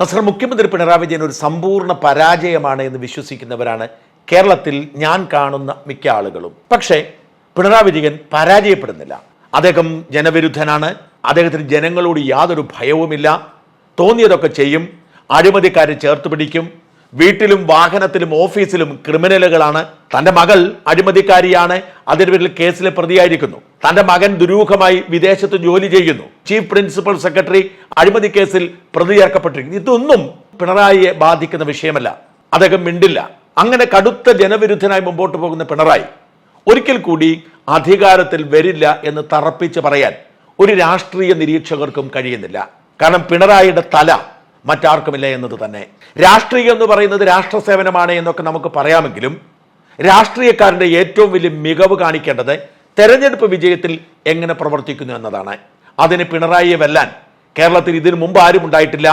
നസർ മുഖ്യമന്ത്രി പിണറായി വിജയൻ ഒരു സമ്പൂർണ പരാജയമാണ് എന്ന് വിശ്വസിക്കുന്നവരാണ് കേരളത്തിൽ ഞാൻ കാണുന്ന മിക്ക ആളുകളും. പക്ഷേ പിണറായി വിജയൻ പരാജയപ്പെടുന്നില്ല. അദ്ദേഹം ജനവിരുദ്ധനാണ്. അദ്ദേഹത്തിന് ജനങ്ങളോട് യാതൊരു ഭയവുമില്ല. തോന്നിയതൊക്കെ ചെയ്യും. അഴിമതിക്കാരെ ചേർത്ത് പിടിക്കും. വീട്ടിലും വാഹനത്തിലും ഓഫീസിലും ക്രിമിനലുകളാണ്. തന്റെ മകൾ അഴിമതിക്കാരിയാണ്. അതിന്റെ പേരിൽ കേസിലെ പ്രതിയായിരിക്കുന്നു. തന്റെ മകൻ ദുരൂഹമായി വിദേശത്ത് ജോലി ചെയ്യുന്നു. ചീഫ് പ്രിൻസിപ്പൽ സെക്രട്ടറി അഴിമതി കേസിൽ പ്രതി ചേർക്കപ്പെട്ടിരിക്കുന്നു ഇതൊന്നും പിണറായിയെ ബാധിക്കുന്ന വിഷയമല്ല. അദ്ദേഹം മിണ്ടില്ല. അങ്ങനെ കടുത്ത ജനവിരുദ്ധനായി മുമ്പോട്ട് പോകുന്ന പിണറായി ഒരിക്കൽ കൂടി അധികാരത്തിൽ വരില്ല എന്ന് തറപ്പിച്ച് പറയാൻ ഒരു രാഷ്ട്രീയ നിരീക്ഷകർക്കും കഴിയുന്നില്ല. കാരണം പിണറായിയുടെ തല മറ്റാർക്കുമില്ല എന്നത് തന്നെ. രാഷ്ട്രീയം എന്ന് പറയുന്നത് രാഷ്ട്ര സേവനമാണ് എന്നൊക്കെ നമുക്ക് പറയാമെങ്കിലും രാഷ്ട്രീയക്കാരന്റെ ഏറ്റവും വലിയ മികവ് കാണിക്കേണ്ടത് തെരഞ്ഞെടുപ്പ് വിജയത്തിൽ എങ്ങനെ പ്രവർത്തിക്കുന്നു എന്നതാണ്. അതിന് പിണറായിയെ വെല്ലാൻ കേരളത്തിൽ ഇതിനു മുമ്പ് ആരും ഉണ്ടായിട്ടില്ല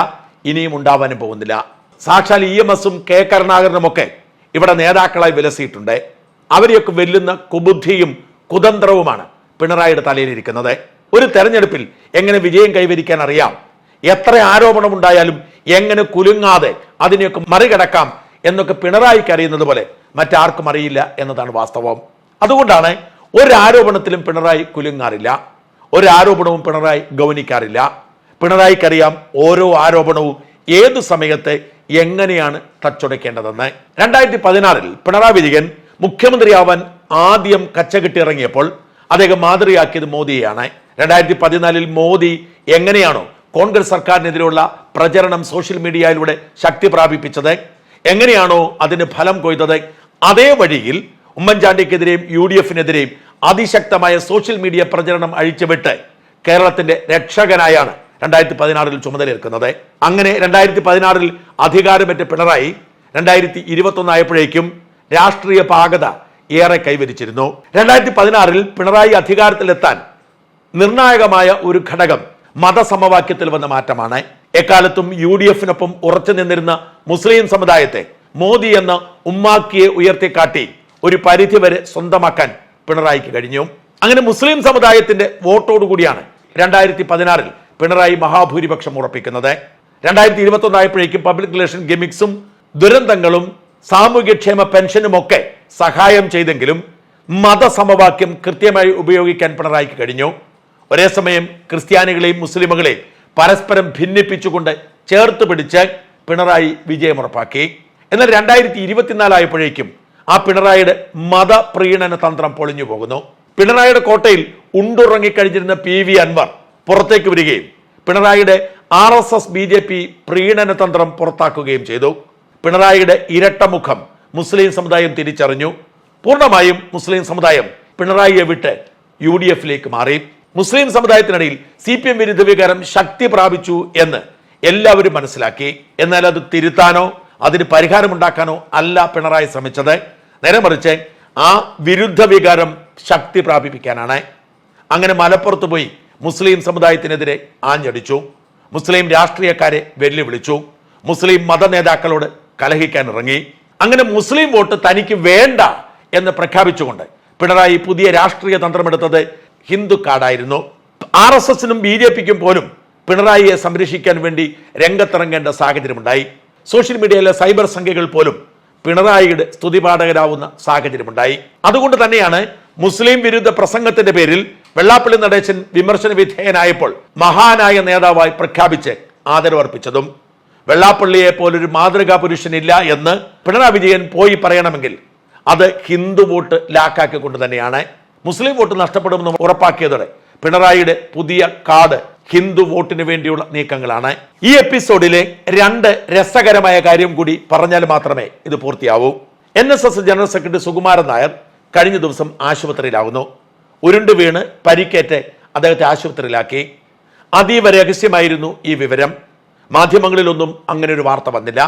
ഇനിയും ഉണ്ടാവാനും പോകുന്നില്ല. സാക്ഷാൽ ഇ എം എസും കെ കരുണാകരനുമൊക്കെ ഇവിടെ നേതാക്കളായി വിലസിയിട്ടുണ്ട്. അവരെയൊക്കെ വെല്ലുന്ന കുബുദ്ധിയും കുതന്ത്രവുമാണ് പിണറായിയുടെ തലയിലിരിക്കുന്നത്. ഒരു തെരഞ്ഞെടുപ്പിൽ എങ്ങനെ വിജയം കൈവരിക്കാൻ അറിയാം? എത്ര ആരോപണമുണ്ടായാലും എങ്ങനെ കുലുങ്ങാതെ അതിനെയൊക്കെ മറികടക്കാം എന്നൊക്കെ പിണറായിക്ക് അറിയുന്നത് പോലെ മറ്റാർക്കും അറിയില്ല എന്നതാണ് വാസ്തവം. അതുകൊണ്ടാണ് ഒരാരോപണത്തിലും പിണറായി കുലുങ്ങാറില്ല. ഒരാരോപണവും പിണറായി ഗൗനിക്കാറില്ല. പിണറായിക്കറിയാം ഓരോ ആരോപണവും ഏതു സമയത്തെ എങ്ങനെയാണ് തച്ചുടയ്ക്കേണ്ടതെന്ന് രണ്ടായിരത്തി പതിനാറിൽ പിണറായി വിജയൻ മുഖ്യമന്ത്രിയാവാൻ ആദ്യം കച്ച ഇറങ്ങിയപ്പോൾ അദ്ദേഹം മാതൃകയാക്കിയത് മോദിയെയാണ്. രണ്ടായിരത്തി പതിനാലിൽ മോദി എങ്ങനെയാണോ കോൺഗ്രസ് സർക്കാരിനെതിരെയുള്ള പ്രചരണം സോഷ്യൽ മീഡിയയിലൂടെ ശക്തി പ്രാപിപ്പിച്ചത് എങ്ങനെയാണോ അതിന് ഫലം കൊയ്തത് അതേ വഴിയിൽ ഉമ്മൻചാണ്ടിക്കെതിരെയും യു ഡി എഫിനെതിരെയും അതിശക്തമായ സോഷ്യൽ മീഡിയ പ്രചരണം അഴിച്ചുവിട്ട് കേരളത്തിന്റെ രക്ഷകനായാണ് രണ്ടായിരത്തി പതിനാറിൽ ചുമതലയേൽക്കുന്നത്. അങ്ങനെ രണ്ടായിരത്തി പതിനാറിൽ അധികാരമേറ്റ പിണറായി രണ്ടായിരത്തി ഇരുപത്തി ആയപ്പോഴേക്കും രാഷ്ട്രീയ പാകത ഏറെ കൈവരിച്ചിരുന്നു. രണ്ടായിരത്തി പതിനാറിൽ പിണറായി അധികാരത്തിലെത്താൻ നിർണായകമായ ഒരു ഘടകം മതസമവാക്യത്തിൽ വന്ന മാറ്റമാണ്. എക്കാലത്തും യു ഡി എഫിനൊപ്പം ഉറച്ചു നിന്നിരുന്ന മുസ്ലിം സമുദായത്തെ മോദി എന്ന ഉമ്മാക്കിയെ ഉയർത്തിക്കാട്ടി ഒരു പരിധി വരെ സ്വന്തമാക്കാൻ പിണറായിക്ക് കഴിഞ്ഞു. അങ്ങനെ മുസ്ലിം സമുദായത്തിന്റെ വോട്ടോടുകൂടിയാണ് രണ്ടായിരത്തി പതിനാറിൽ പിണറായി മഹാഭൂരിപക്ഷം ഉറപ്പിക്കുന്നത്. രണ്ടായിരത്തി ഇരുപത്തി ഒന്നായപ്പോഴേക്കും പബ്ലിക് റിലേഷൻ ഗെമിക്സും ദുരന്തങ്ങളും സാമൂഹ്യക്ഷേമ പെൻഷനും ഒക്കെ സഹായം ചെയ്തെങ്കിലും മതസമവാക്യം കൃത്യമായി ഉപയോഗിക്കാൻ പിണറായിക്ക് കഴിഞ്ഞു. ഒരേ സമയം ക്രിസ്ത്യാനികളെയും മുസ്ലിമുകളെയും പരസ്പരം ഭിന്നിപ്പിച്ചുകൊണ്ട് ചേർത്ത് പിടിച്ച് പിണറായി വിജയമുറപ്പാക്കി എന്നാൽ രണ്ടായിരത്തി ഇരുപത്തിനാലായപ്പോഴേക്കും ആ പിണറായിയുടെ മതപ്രീണന തന്ത്രം പൊളിഞ്ഞു പോകുന്നു. പിണറായിയുടെ കോട്ടയിൽ ഉണ്ടുറങ്ങിക്കഴിഞ്ഞിരുന്ന പി വി അൻവർ പുറത്തേക്ക് വരികയും പിണറായിയുടെ R S S B J P പ്രീണന തന്ത്രം പുറത്താക്കുകയും ചെയ്തു. പിണറായിയുടെ ഇരട്ടമുഖം മുസ്ലിം സമുദായം തിരിച്ചറിഞ്ഞു. പൂർണമായും മുസ്ലിം സമുദായം പിണറായിയെ വിട്ട് യു ഡി എഫിലേക്ക് മാറി. മുസ്ലിം സമുദായത്തിനിടയിൽ സി പി എം വിരുദ്ധ വികാരം ശക്തി പ്രാപിച്ചു എന്ന് എല്ലാവരും മനസ്സിലാക്കി. എന്നാൽ അത് തിരുത്താനോ അതിന് പരിഹാരമുണ്ടാക്കാനോ അല്ല പിണറായി ശ്രമിച്ചത്. നേരെ മറിച്ച് ആ വിരുദ്ധ വികാരം ശക്തി പ്രാപിപ്പിക്കാനാണ്. അങ്ങനെ മലപ്പുറത്ത് പോയി മുസ്ലിം സമുദായത്തിനെതിരെ ആഞ്ഞടിച്ചു. മുസ്ലിം രാഷ്ട്രീയക്കാരെ വെല്ലുവിളിച്ചു. മുസ്ലിം മത നേതാക്കളോട് കലഹിക്കാൻ ഇറങ്ങി. അങ്ങനെ മുസ്ലിം വോട്ട് തനിക്ക് വേണ്ട എന്ന് പ്രഖ്യാപിച്ചുകൊണ്ട് പിണറായി പുതിയ രാഷ്ട്രീയ തന്ത്രമെടുത്തത് ഹിന്ദു കാർഡായിരുന്നു. ആർ എസ് എസിനും ബി ജെ പിക്കും പോലും പിണറായിയെ സംരക്ഷിക്കാൻ വേണ്ടി രംഗത്തിറങ്ങേണ്ട സാഹചര്യമുണ്ടായി. സോഷ്യൽ മീഡിയയിലെ സൈബർ സംഖ്യകൾ പോലും പിണറായിയുടെ സ്തുതിപാഠകരാവുന്ന സാഹചര്യമുണ്ടായി. അതുകൊണ്ട് തന്നെയാണ് മുസ്ലിം വിരുദ്ധ പ്രസംഗത്തിന്റെ പേരിൽ വെള്ളാപ്പള്ളി നടേശൻ വിമർശന വിധേയനായപ്പോൾ മഹാനായ നേതാവായി പ്രഖ്യാപിച്ച് ആദരവർപ്പിച്ചതും. വെള്ളാപ്പള്ളിയെ പോലൊരു മാതൃകാ പുരുഷനില്ല എന്ന് പിണറായി വിജയൻ പോയി പറയണമെങ്കിൽ അത് ഹിന്ദു വോട്ട് ലാക്കാക്കിക്കൊണ്ട് തന്നെയാണ്. മുസ്ലിം വോട്ട് നഷ്ടപ്പെടുമെന്ന് ഉറപ്പാക്കിയതോടെ പിണറായിയുടെ പുതിയ കാർഡ് ഹിന്ദു വോട്ടിന് വേണ്ടിയുള്ള നീക്കങ്ങളാണ്. ഈ എപ്പിസോഡിലെ രണ്ട് രസകരമായ കാര്യം കൂടി പറഞ്ഞാൽ മാത്രമേ ഇത് പൂർത്തിയാവൂ. N S S general secretary Sukumaran Nair കഴിഞ്ഞ ദിവസം ആശുപത്രിയിലാകുന്നു ഉരുണ്ട് വീണ് പരിക്കേറ്റ് അദ്ദേഹത്തെ ആശുപത്രിയിലാക്കി. അതീവ രഹസ്യമായിരുന്നു ഈ വിവരം. മാധ്യമങ്ങളിലൊന്നും അങ്ങനെ ഒരു വാർത്ത വന്നില്ല.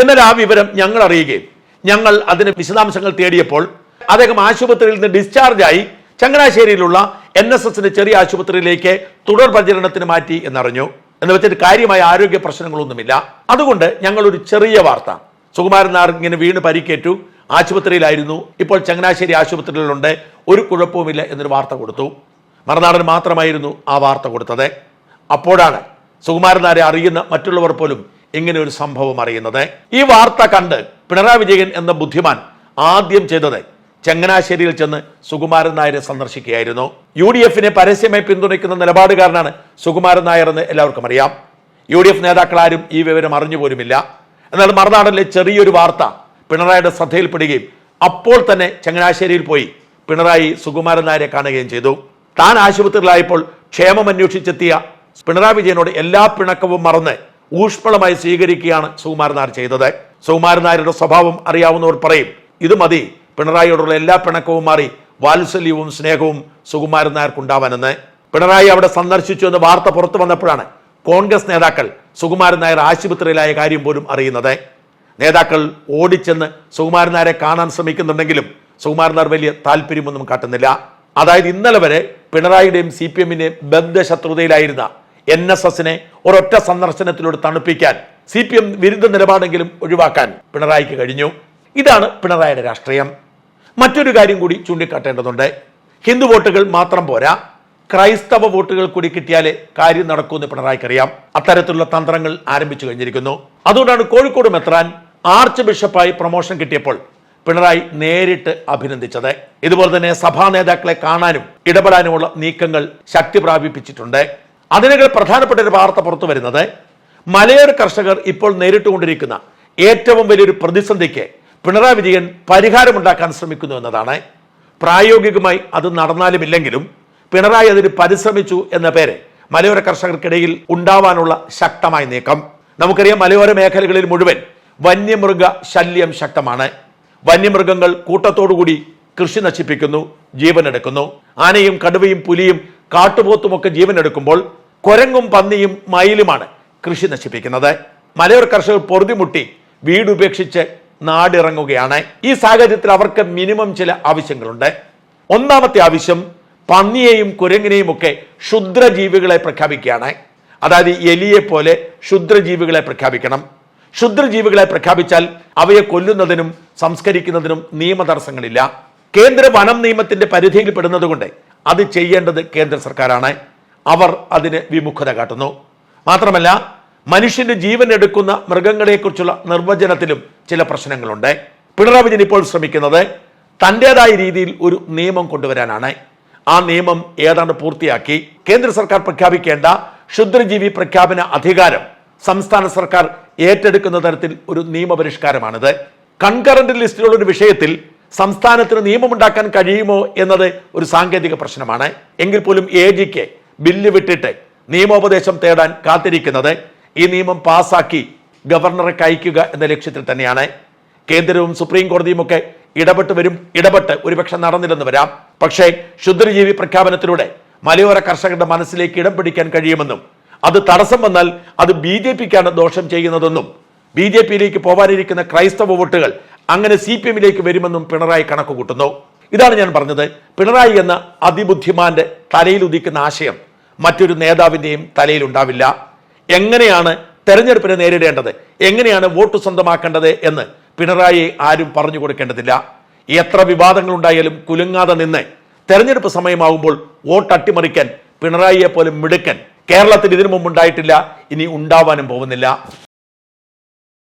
എന്നാൽ ആ വിവരം ഞങ്ങൾ അറിയുകയും ഞങ്ങൾ അതിന് വിശദാംശങ്ങൾ തേടിയപ്പോൾ അദ്ദേഹം ആശുപത്രിയിൽ നിന്ന് ഡിസ്ചാർജായി ചങ്ങനാശ്ശേരിയിലുള്ള എൻ എസ് എസിന്റെ ചെറിയ ആശുപത്രിയിലേക്ക് തുടർ പ്രചരണത്തിന് മാറ്റി എന്നറിഞ്ഞു. എന്ന് വെച്ചിട്ട് കാര്യമായ ആരോഗ്യ പ്രശ്നങ്ങളൊന്നുമില്ല. അതുകൊണ്ട് ഞങ്ങൾ ഒരു ചെറിയ വാർത്ത. സുകുമാരൻ നായർ ഇങ്ങനെ വീണ് പരിക്കേറ്റു. ആശുപത്രിയിലായിരുന്നു. ഇപ്പോൾ ചങ്ങനാശ്ശേരി ആശുപത്രിയിലുണ്ട്. ഒരു കുഴപ്പവുമില്ല എന്നൊരു വാർത്ത കൊടുത്തു. മറുനാടൻ മാത്രമായിരുന്നു ആ വാർത്ത കൊടുത്തത്. അപ്പോഴാണ് സുകുമാരൻ നായരെ അറിയുന്ന മറ്റുള്ളവർ പോലും ഇങ്ങനെ ഒരു സംഭവം അറിയുന്നത്. ഈ വാർത്ത കണ്ട് പിണറായി വിജയൻ എന്ന ബുദ്ധിമാൻ ആദ്യം ചെയ്തത് ചങ്ങനാശ്ശേരിയിൽ ചെന്ന് സുകുമാരൻ നായരെ സന്ദർശിക്കുകയായിരുന്നു. യു ഡി എഫിനെ പരസ്യമായി പിന്തുണയ്ക്കുന്ന നിലപാടുകാരനാണ് സുകുമാരൻ നായർ എന്ന് എല്ലാവർക്കും അറിയാം. യു ഡി എഫ് നേതാക്കളാരും ഈ വിവരം അറിഞ്ഞു പോലുമില്ല. എന്നാൽ മറുനാടനിലെ ചെറിയൊരു വാർത്ത പിണറായിയുടെ ശ്രദ്ധയിൽപ്പെടുകയും അപ്പോൾ തന്നെ ചങ്ങനാശ്ശേരിയിൽ പോയി പിണറായി സുകുമാരൻ നായരെ കാണുകയും ചെയ്തു. താൻ ആശുപത്രിയിലായപ്പോൾ ക്ഷേമം അന്വേഷിച്ചെത്തിയ പിണറായി വിജയനോട് എല്ലാ പിണക്കവും മറന്ന് ഊഷ്മളമായി സ്വീകരിക്കുകയാണ് സുകുമാരൻ നായർ ചെയ്തത്. സുകുമാരൻ നായരുടെ സ്വഭാവം അറിയാവുന്നവർ പറയും ഇത് മതി പിണറായിയോടുള്ള എല്ലാ പിണക്കവും മാറി വാത്സല്യവും സ്നേഹവും സുകുമാരൻ നായർക്കുണ്ടാവാനെന്ന് പിണറായി അവിടെ സന്ദർശിച്ചു എന്ന് വാർത്ത പുറത്തു വന്നപ്പോഴാണ് കോൺഗ്രസ് നേതാക്കൾ സുകുമാരൻ നായർ ആശുപത്രിയിലായ കാര്യം പോലും അറിയുന്നത്. നേതാക്കൾ ഓടിച്ചെന്ന് സുകുമാരൻ നായരെ കാണാൻ ശ്രമിക്കുന്നുണ്ടെങ്കിലും സുകുമാരൻ നായർ വലിയ താല്പര്യമൊന്നും കാട്ടുന്നില്ല. അതായത് ഇന്നലെ വരെ പിണറായിയുടെയും സി പി എമ്മിന്റെയും ബന്ധശത്രുതയിലായിരുന്ന എൻ എസ് എസിനെ ഒരൊറ്റ സന്ദർശനത്തിലൂടെ തണുപ്പിക്കാൻ സി പി എം വിരുദ്ധ നിലപാടെങ്കിലും ഒഴിവാക്കാൻ പിണറായിക്ക് കഴിഞ്ഞു. ഇതാണ് പിണറായിയുടെ രാഷ്ട്രീയം. മറ്റൊരു കാര്യം കൂടി ചൂണ്ടിക്കാട്ടേണ്ടതുണ്ട്. ഹിന്ദു വോട്ടുകൾ മാത്രം പോരാ. ക്രൈസ്തവ വോട്ടുകൾ കൂടി കിട്ടിയാലേ കാര്യം നടക്കുമെന്ന് പിണറായിക്കറിയാം അത്തരത്തിലുള്ള തന്ത്രങ്ങൾ ആരംഭിച്ചു കഴിഞ്ഞിരിക്കുന്നു. അതുകൊണ്ടാണ് കോഴിക്കോട് മെത്രാൻ ആർച്ച് ബിഷപ്പായി പ്രൊമോഷൻ കിട്ടിയപ്പോൾ പിണറായി നേരിട്ട് അഭിനന്ദിച്ചത്. ഇതുപോലെ തന്നെ സഭാ നേതാക്കളെ കാണാനും ഇടപെടാനുമുള്ള നീക്കങ്ങൾ ശക്തി പ്രാപിപ്പിച്ചിട്ടുണ്ട്. അതിനേക്കാൾ പ്രധാനപ്പെട്ട ഒരു വാർത്ത പുറത്തു വരുന്നത് മലയോര കർഷകർ ഇപ്പോൾ നേരിട്ടുകൊണ്ടിരിക്കുന്ന ഏറ്റവും വലിയൊരു പ്രതിസന്ധിക്ക് പിണറായി വിജയൻ പരിഹാരമുണ്ടാക്കാൻ ശ്രമിക്കുന്നു എന്നതാണ്. പ്രായോഗികമായി അത് നടന്നാലും ഇല്ലെങ്കിലും പിണറായി അതിന് പരിശ്രമിച്ചു എന്ന പേര് മലയോര കർഷകർക്കിടയിൽ ഉണ്ടാവാനുള്ള ശക്തമായ നീക്കം. നമുക്കറിയാം മലയോര മേഖലകളിൽ മുഴുവൻ വന്യമൃഗ ശല്യം ശക്തമാണ്. വന്യമൃഗങ്ങൾ കൂട്ടത്തോടുകൂടി കൃഷി നശിപ്പിക്കുന്നു ജീവനെടുക്കുന്നു. ആനയും കടുവയും പുലിയും കാട്ടുപോത്തുമൊക്കെ ജീവനെടുക്കുമ്പോൾ കൊരങ്ങും പന്നിയും മയിലുമാണ് കൃഷി നശിപ്പിക്കുന്നത്. മലയോര കർഷകർ പൊറുതിമുട്ടി വീടുപേക്ഷിച്ച് നാടിറങ്ങുകയാണ്. ഈ സാഹചര്യത്തിൽ അവർക്ക് മിനിമം ചില ആവശ്യങ്ങളുണ്ട്. ഒന്നാമത്തെ ആവശ്യം പന്നിയെയും കുരങ്ങിനെയും ഒക്കെ ക്ഷുദ്രജീവികളെ പ്രഖ്യാപിക്കുകയാണ്. അതായത് എലിയെ പോലെ ക്ഷുദ്രജീവികളെ പ്രഖ്യാപിക്കണം. ക്ഷുദ്രജീവികളെ പ്രഖ്യാപിച്ചാൽ അവയെ കൊല്ലുന്നതിനും സംസ്കരിക്കുന്നതിനും നിയമ തടസ്സങ്ങളില്ല കേന്ദ്ര വനം നിയമത്തിന്റെ പരിധിയിൽ പെടുന്നതുകൊണ്ട് അത് ചെയ്യേണ്ടത് കേന്ദ്ര സർക്കാരാണ്. അവർ അതിന് വിമുഖത കാട്ടുന്നു. മാത്രമല്ല മനുഷ്യന്റെ ജീവൻ എടുക്കുന്ന മൃഗങ്ങളെക്കുറിച്ചുള്ള നിർവചനത്തിലും ചില പ്രശ്നങ്ങളുണ്ട്. പിണറായി വിജയൻ ഇപ്പോൾ ശ്രമിക്കുന്നത് തന്റെതായ രീതിയിൽ ഒരു നിയമം കൊണ്ടുവരാനാണ്. ആ നിയമം ഏതാണ്ട് പൂർത്തിയാക്കി കേന്ദ്ര സർക്കാർ പ്രഖ്യാപിക്കേണ്ട ക്ഷുദ്രജീവി പ്രഖ്യാപന അധികാരം സംസ്ഥാന സർക്കാർ ഏറ്റെടുക്കുന്ന തരത്തിൽ ഒരു നിയമപരിഷ്കാരമാണിത്. കൺകറന്റ് ലിസ്റ്റിലുള്ള ഒരു വിഷയത്തിൽ സംസ്ഥാനത്തിന് നിയമമുണ്ടാക്കാൻ കഴിയുമോ എന്നത് ഒരു സാങ്കേതിക പ്രശ്നമാണ്. എങ്കിൽ പോലും എ ജിക്ക് ബില്ല് വിട്ടിട്ട് നിയമോപദേശം തേടാൻ കാത്തിരിക്കുന്നത് ഈ നിയമം പാസാക്കി ഗവർണർക്ക് അയക്കുക എന്ന ലക്ഷ്യത്തിൽ തന്നെയാണ്. കേന്ദ്രവും സുപ്രീം കോടതിയും ഒക്കെ ഇടപെട്ട് വരും ഇടപെട്ട് ഒരുപക്ഷെ നടന്നില്ലെന്ന് വരാം. പക്ഷേ ക്ഷുദ്രജീവി പ്രഖ്യാപനത്തിലൂടെ മലയോര കർഷകരുടെ മനസ്സിലേക്ക് ഇടം പിടിക്കാൻ കഴിയുമെന്നും അത് തടസ്സം വന്നാൽ അത് ബി ജെ പിക്കാണ് ദോഷം ചെയ്യുന്നതെന്നും ബി ജെ പിയിലേക്ക് പോകാനിരിക്കുന്ന ക്രൈസ്തവ വോട്ടുകൾ അങ്ങനെ സി പി എമ്മിലേക്ക് വരുമെന്നും പിണറായി കണക്ക് കൂട്ടുന്നു ഇതാണ് ഞാൻ പറഞ്ഞത്. പിണറായി എന്ന അതിബുദ്ധിമാന്റെ തലയിൽ ഉദിക്കുന്ന ആശയം മറ്റൊരു നേതാവിന്റെയും തലയിൽ ഉണ്ടാവില്ല. എങ്ങനെയാണ് തെരഞ്ഞെടുപ്പിനെ നേരിടേണ്ടത്? എങ്ങനെയാണ് വോട്ട് സ്വന്തമാക്കേണ്ടത് എന്ന് പിണറായി ആരും പറഞ്ഞു കൊടുക്കേണ്ടതില്ല. എത്ര വിവാദങ്ങൾ ഉണ്ടായാലും കുലുങ്ങാതെ നിന്ന് തെരഞ്ഞെടുപ്പ് സമയമാകുമ്പോൾ വോട്ട് അട്ടിമറിക്കാൻ പിണറായിയെ പോലും മിടുക്കൻ കേരളത്തിൽ ഇതിനു മുമ്പ് ഉണ്ടായിട്ടില്ല ഇനി ഉണ്ടാവാനും പോകുന്നില്ല.